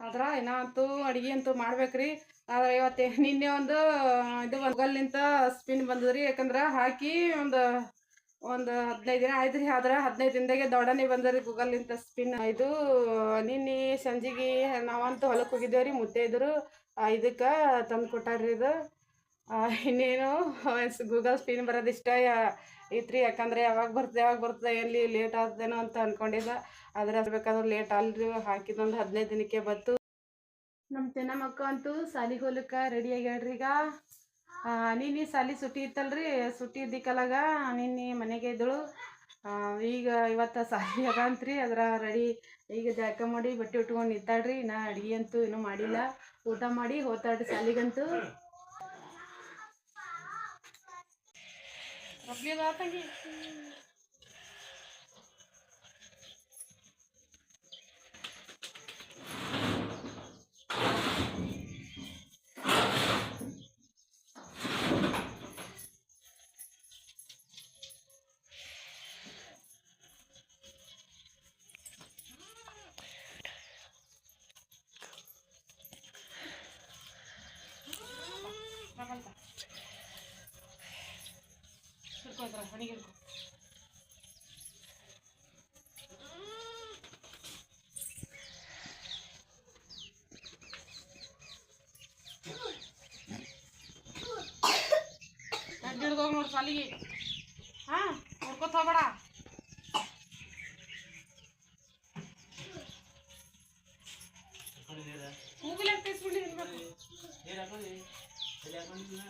ಆದ್ರ ಏನಂತೂ ಅಡಿಗೆ ಅಂತೂ ಮಾಡ್ಬೇಕ್ರಿ. ಆದ್ರೆ ಇವತ್ತು ನಿನ್ನೆ ಒಂದು, ಇದು ಗಲ್ಲಿಂತ ಸ್ಪಿನ್ ಬಂದದ್ರಿ. ಯಾಕಂದ್ರ ಹಾಕಿ ಒಂದು ಒಂದು ಹದಿನೈದು ದಿನ ಆಯ್ತು ರೀ. ಆದ್ರೆ ಹದಿನೈದು ದಿನದಾಗೆ ದೊಡ್ಡನೆ ಬಂದರಿ ಗೂಗಲ್ಲಿಂತ ಸ್ಪಿನ್ ಇದು ನಿನ್ನೆ ಸಂಜೆಗೆ ನಾವಂತೂ ಹೊಲಕ್ಕೆ ಹೋಗಿದ್ದೇವೆ ರೀ ಮುದ್ದೆ ಇದ್ರು ಇದಕ್ಕೆ ತಂದು ಕೊಟ್ಟಾರ್ರಿ ಇದು. ಇನ್ನೇನು ಗೂಗಲ್ ಬರೋದು ಇಷ್ಟ ಐತ್ರಿ ಯಾಕಂದರೆ ಯಾವಾಗ ಬರ್ತದೆ ಯಾವಾಗ ಬರ್ತದೆ, ಎಲ್ಲಿ ಲೇಟ್ ಆಗ್ತದೇನೋ ಅಂತ ಅಂದ್ಕೊಂಡಿದ್ದ ಆದರೆ ಅದು ಬೇಕಾದ್ರೆ ಲೇಟ್ ಅಲ್ರಿ ಹಾಕಿದೊಂದು ಹದಿನೈದು ದಿನಕ್ಕೆ ಬಂತು. ನಮ್ಮ ತಿನ್ನ ಮಕ್ಕ ಅಂತೂ ಸಾಲಿಗೆ ಹೋಲಕ್ಕ ರೆಡಿ ಆಗ್ಯಾಡ್ರಿ ಈಗ. ನೀನು ಸಾಲಿ ಸುಟ್ಟಿ ಇತ್ತಲ್ರಿ ಸುಟ್ಟಿ ಇದ್ದಿಕ್ಕಲಾಗ ನಿನ್ನೆ ಮನೆಗೆ ಇದ್ದಳು. ಈಗ ಇವತ್ತು ಸಾಲಿ ಅದ ಅಂತ್ರಿ, ಅದರ ರೆಡಿ ಈಗ ಜಾಕ ಮಾಡಿ ಬಟ್ಟೆ ಉಟ್ಕೊಂಡು ನಿಂತಾಳ್ರಿ. ನಾ ಅಡುಗೆ ಅಂತೂ ಇನ್ನೂ ಮಾಡಿಲ್ಲ. ಊಟ ಮಾಡಿ ಹೋತಾಳ್ರಿ ಸಾಲಿಗಂತೂ ರಬ್ಲಿ ಅದ ನೋಡು ಸಾಲಿಗೆ ಹಾ ನೋಡ್ಕೊತ ಹೋಗ್ಬೇಡ ಮೂಗಿಲ ತೆಗಿಸ್ಬಿಡಿ ಇರ್ಬೇಕು ಎರ್ಬಿಂಡ್ ಹಾಕೋತ್ ಮ್ಯಾಲ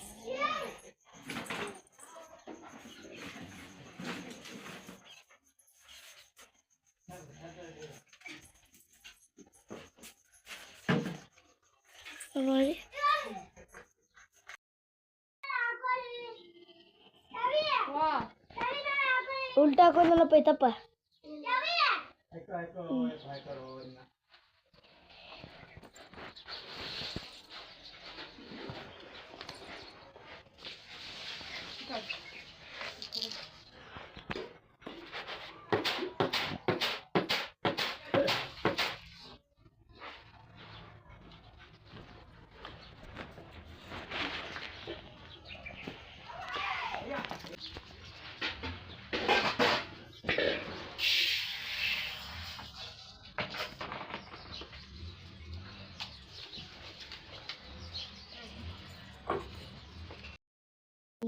ಇದು ಇಲ್ಲದ ನೋಡಿ ವಾ ಉಲ್ಟಾ ಹಾಕೊಂಡಲ್ಲ ಪೈತಪ್ಪ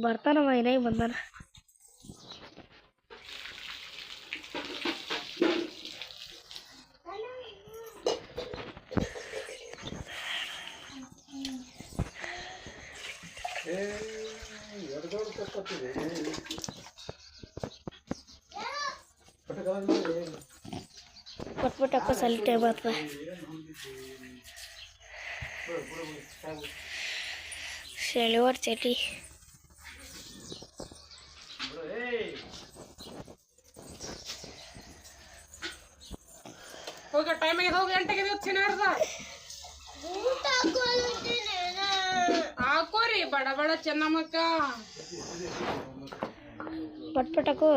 ಬರ್ತಾನವ ಏನಾಗಿ ಬಂದಾನ ಪಟ್ ಪಟ್ ಹಾಕೋ ಸಲಿ ಟೈಮ್ ಆಗ್ತದ ಶನಿವಾರ ಚಟಿ ಹೋಗಿ ಟೈಮ್ ಆಗಿದೆ ಹೋಗಿ ಎಂಟಕ್ಕೆ ಇವತ್ತು ಶನಿವಾರದ ಹಾಕೋರಿ ಬಡ ಬಡ ಚೆನ್ನಮ್ಮಕ್ಕ. ಪಟ್ ಪಟಕು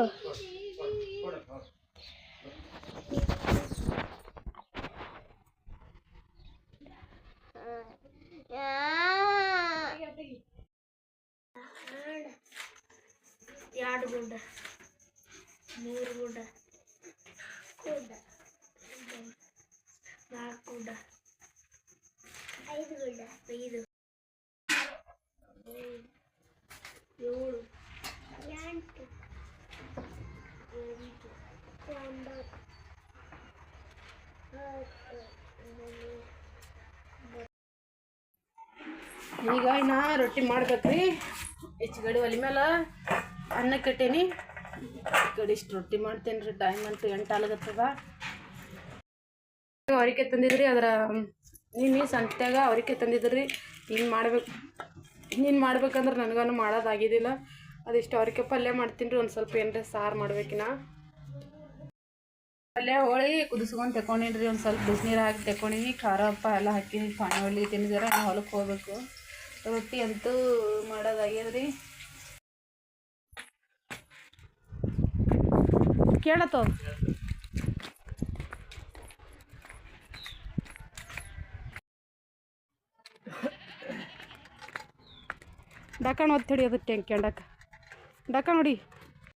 ಎರಡು ಗುಂಡ ಮೂರು ಗುಂಡ ಗುಂಡ. ನಾಲ್ಕು ಗುಡ್ಡ ಐದು ಗುಡ್ಡ ಐದು. ಏಳು. ಎಂಟು. ಎಂಟು. ಒಂಬತ್ತು. ಈಗ ಇನ್ನ ರೊಟ್ಟಿ ಮಾಡ್ಬೇಕ್ರಿ. ಹೆಚ್ಚು ಗಡಿ ಒಲಿ ಮೇಲೆ ಅನ್ನ ಕಟ್ಟೇನಿ. ಗಡಿ ಇಷ್ಟು ರೊಟ್ಟಿ ಮಾಡ್ತೇನೆ ರೀ ಟೈಮ್ ಅಂತೂ ಎಂಟು ಅವರಿಕೆ ತಂದಿದ್ರಿ, ಅದರ ನಿನ್ನೆ ಸಂತ್ಯಾಗ ಅವರಿಕೆ ತಂದಿದ್ರಿ, ನೀನು ಮಾಡ್ಬೇಕು, ನೀನು ಮಾಡ್ಬೇಕಂದ್ರೆ ನನಗನು ಮಾಡೋದಾಗಿದ್ದಿಲ್ಲ ಅದಿಷ್ಟು ಅವರಿಕೆ ಪಲ್ಯ ಮಾಡ್ತೀನಿ ರೀ ಒಂದು ಸ್ವಲ್ಪ ಏನರ ಸಾರು ಮಾಡ್ಬೇಕಿನ. ಪಲ್ಯ, ಹೋಳಿ ಕುದಿಸ್ಕೊಂಡು ತಗೊಂಡಿನಿ ಒಂದು ಸ್ವಲ್ಪ ಬಿಸಿನೀರು ಹಾಕಿ ತಗೊಂಡಿನಿ ಖಾರ ಹಪ್ಪ ಎಲ್ಲ ಹಾಕಿ ಪಾನಿ ಹೊಳಿ ತಿಂದಿದಾರ ಹೊಲಕ್ಕೆ ಹೋಗ್ಬೇಕು. ರೊಟ್ಟಿ ಅಂತೂ ಮಾಡೋದಾಗ್ಯದ ರೀ ಡಕ್ಕ ಒತ್ತಿ ಹಿಡಿಯೋದು ಟ್ಯಾಂಕ್ ಡಕ್ಕ ಡಕ್ಕ ನೋಡಿ